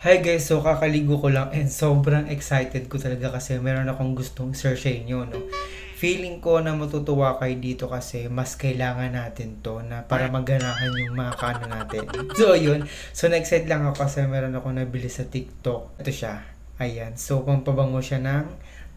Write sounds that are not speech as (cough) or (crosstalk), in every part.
Hi guys, so kakaligo ko lang and sobrang excited ko talaga kasi meron akong gustong share sa inyo, no? Feeling ko na matutuwa kayo dito kasi mas kailangan natin to na para maganahan yung mga kaano natin. (laughs) So yun, so na-excite lang ako kasi meron ako nabili sa TikTok. Ito siya, ayan. So pampabango siya ng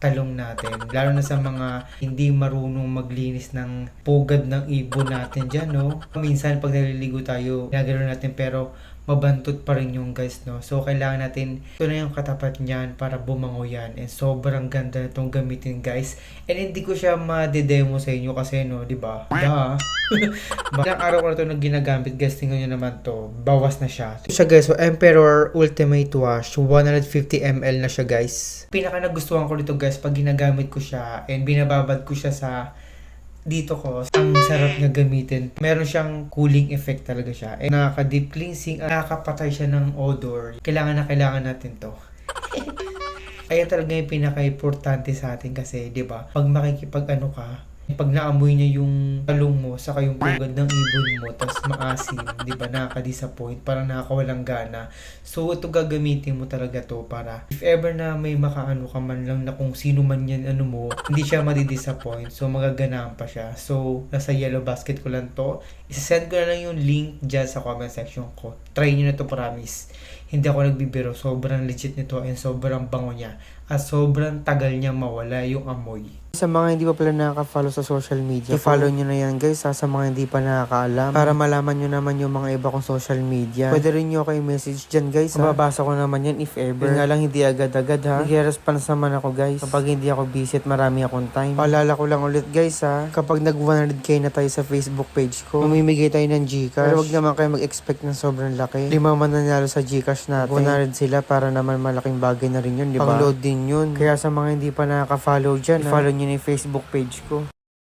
talong natin. Lalo na sa mga hindi marunong maglinis ng pugad ng ibon natin dyan, no? Minsan pag naliligo tayo, ginagano natin pero mabantot pa rin yung guys, no? So, kailangan natin, ito na yung katapat niyan para bumango yan. And sobrang ganda na itong gamitin, guys. And hindi ko siya ma-demo sa inyo kasi, no, di ba? Da. (laughs) Ilang araw ko na ito nang ginagamit, guys. Tingnan nyo naman to. Bawas na siya. Ito siya, guys. So, Emperor Ultimate Wash. 150 ml na siya, guys. Pinaka nagustuhan ko dito, guys, pag ginagamit ko siya and binababad ko siya sa dito ko, ang sarap niya gamitin. Meron siyang cooling effect talaga siya. Eh, nakaka-deep cleansing, at nakakapatay siya ng odor. Kailangan na kailangan natin to. (laughs) Ayan talaga yung pinaka-importante sa atin kasi, di ba? Pag makikipag ano ka, pag naamoy niya yung talong mo, saka yung pugad ng ibon mo, tapos maasim, di ba, nakaka-disappoint, parang nakakawalang gana. So, ito gagamitin mo talaga to para if ever na may makaano ka man lang na kung sino man yan ano mo, hindi siya madi-disappoint. So, magaganaan pa siya. So, nasa yellow basket ko lang to. Isasend ko na lang yung link dyan sa comment section ko. Try nyo na to, promise. Hindi ako nagbibiro. Sobrang legit nito and sobrang bango niya. At sobrang tagal niya mawala yung amoy. Sa mga hindi pa pala nakaka-follow sa social media, i-follow nyo na yan guys ha, sa mga hindi pa nakakaalam. Para malaman nyo naman yung mga iba kong social media. Pwede rin nyo kayo message dyan guys ha. Mababasa ko naman yan if ever. Yun nga lang hindi agad-agad ha. Nag-response naman ako guys. Kapag hindi ako busy at marami akong time. Paalala ko lang ulit guys ha. Kapag nag 100k na tayo sa Facebook page ko, mamimigay tayo ng Gcash. Pero wag naman kayo mag-expect ng sobrang laki. Lima man nanalo sa Gcash natin. 100 sila para naman malaking bagay na rin yun, di ba? Pang-load din yun. Kaya sa mga hindi pa nakaka-follow dyan, i-follow nyo na yung Facebook page ko.